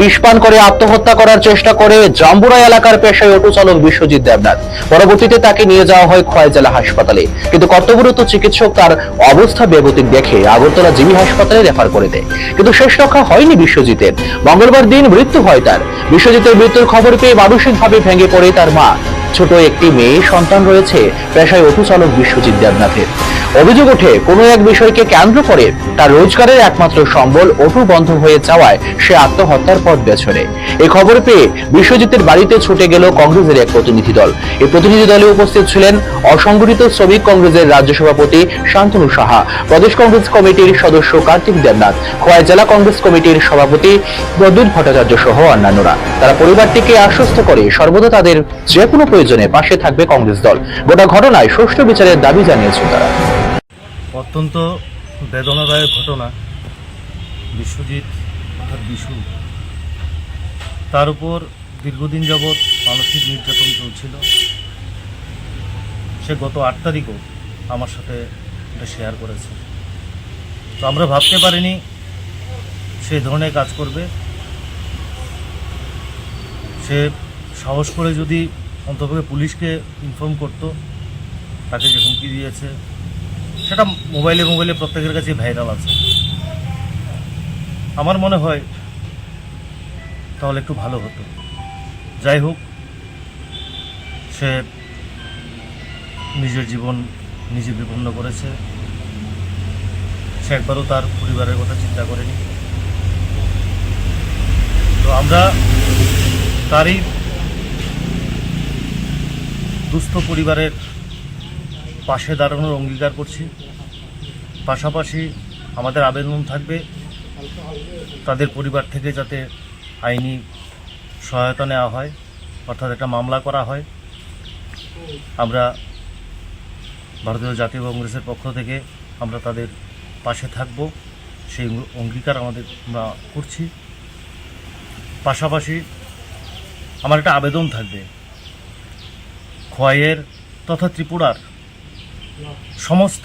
বিষপান করে আত্মহত্যা করার চেষ্টা করে জাম্বুরা এলাকার পেশায় অটো চালক বিশ্বজিৎ দেবনাথ। পরবর্তীতে তাকে নিয়ে যাওয়া হয় খোয়াই জেলা হাসপাতালে। কিন্তু কর্তব্যরত চিকিৎসক তার অবস্থা বেগতিক দেখে আগরতলা জিবি হাসপাতালে রেফার করে দেয়। কিন্তু শেষ রক্ষা হয়নি বিশ্বজিতের। মঙ্গলবার দিন মৃত্যু হয় তার। বিশ্বজিতের মৃত্যুর খবর পেয়ে মানসিকভাবে ভেঙে পড়ে তার মা। ছোট একটি মেয়ে সন্তান রয়েছে, পেশায় অটো চালক বিশ্বজিৎ দেবনাথের। অভিযোগ ওঠে, কোনো এক বিষয়কে কেন্দ্র করে তার রোজগারের একমাত্র সম্বল অটু বন্ধ হয়ে যাওয়ায় সে আত্মহত্যার পথ বেছে নেয় এই খবর পেয়ে বিশ্বজিতের বাড়িতে ছুটে গেল কংগ্রেসের এক প্রতিনিধি দল। এই প্রতিনিধি দলে উপস্থিত ছিলেন অসংগঠিত শ্রমিক কংগ্রেসের রাজ্য সভাপতি শান্তনু সাহা, প্রদেশ কংগ্রেস কমিটির সদস্য কার্তিক দেবনাথ, খোয়াই জেলা কংগ্রেস কমিটির সভাপতি প্রদ্যুৎ ভট্টাচার্য সহ অন্যান্যরা। তারা পরিবারটিকে আশ্বস্ত করে সর্বদা তাদের যে কোনো প্রয়োজনে পাশে থাকবে কংগ্রেস দল। গোটা ঘটনায় সুষ্ঠু বিচারের দাবি জানিয়েছেন তারা। অত্যন্ত বেদনাদায়ক ঘটনা, বিশ্বজিৎ অর্থাৎ বিশু। তার উপর দীর্ঘদিন যাবৎ মানসিক নির্যাতন চলছিল। সে গত আট তারিখও আমার সাথে এটা শেয়ার করেছে। তো আমরা ভাবতে পারিনি সে ধরনের কাজ করবে। সে সাহস করে যদি অন্ততপক্ষে পুলিশকে ইনফর্ম করতো, তাকে যে হুমকি দিয়েছে সেটা মোবাইলে মোবাইলে প্রত্যেকের কাছে ভাইরাল আছে। আমার মনে হয় তাহলে একটু ভালো হতো। যাই হোক, সে নিজের জীবন নিজে বিপন্ন করেছে। সে একবারও তার পরিবারের কথা চিন্তা করেনি। তো আমরা তারই দুস্থ পরিবারের পাশে দাঁড়ানোর অঙ্গীকার করছি। পাশাপাশি আমাদের আবেদন থাকবে তাদের পরিবার থেকে যাতে আইনি সহায়তা নেওয়া হয়, অর্থাৎ একটা মামলা করা হয়। আমরা ভারতীয় জাতীয় কংগ্রেসের পক্ষ থেকে আমরা তাদের পাশে থাকব। সেই অঙ্গীকার আমাদের আমরা করছি। পাশাপাশি আমার একটা আবেদন থাকবে। খোয়াইয়ের তথা ত্রিপুরার সমস্ত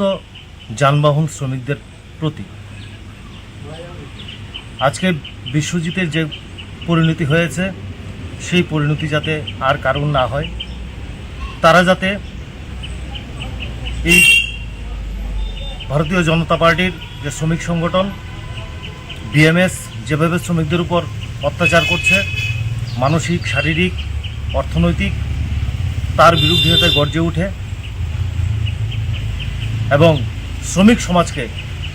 যানবাহন শ্রমিকদের প্রতি। আজকে বিশ্বজিতের যে পরিণতি হয়েছে, সেই পরিণতি যাতে আর কারণ না হয়, তারা যাতে এই ভারতীয় জনতা পার্টির যে শ্রমিক সংগঠন, বিএমএস, যেভাবে শ্রমিকদের উপর অত্যাচার করছে, মানসিক, শারীরিক, অর্থনৈতিক, তার বিরুদ্ধে গর্জে উঠে এবং শ্রমিক সমাজকে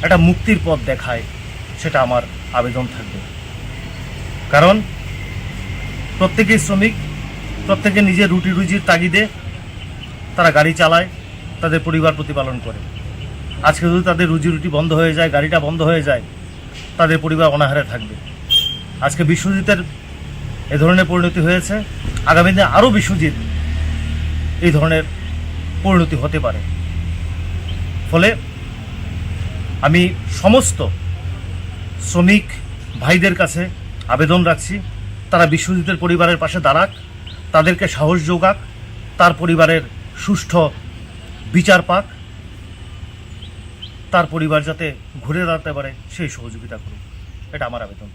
একটা মুক্তির পথ দেখায়, সেটা আমার আবেদন থাকবে। কারণ প্রত্যেকেই শ্রমিক, প্রত্যেকে নিজের রুটি রুজির তাগিদে তারা গাড়ি চালায়, তাদের পরিবার প্রতিপালন করে। আজকে যদি তাদের রুজি রুটি বন্ধ হয়ে যায়, গাড়িটা বন্ধ হয়ে যায়, তাদের পরিবার অনাহারে থাকবে। আজকে বিশ্বজিতের এ ধরনের পরিণতি হয়েছে, আগামী দিনে আরও বিশ্বজিৎ এই ধরনের পরিণতি হতে পারে। ফলে আমি সমস্ত শ্রমিক ভাইদের কাছে আবেদন রাখছি। তারা বিশ্বজিতের পরিবারের পাশে দাঁড়াক, তাদেরকে সাহস যোগাক, তার পরিবারের সুষ্ঠু বিচার পাক, তার পরিবার যাতে ঘুরে দাঁড়াতে পারে সেই সহযোগিতা করুক। এটা আমার আবেদন।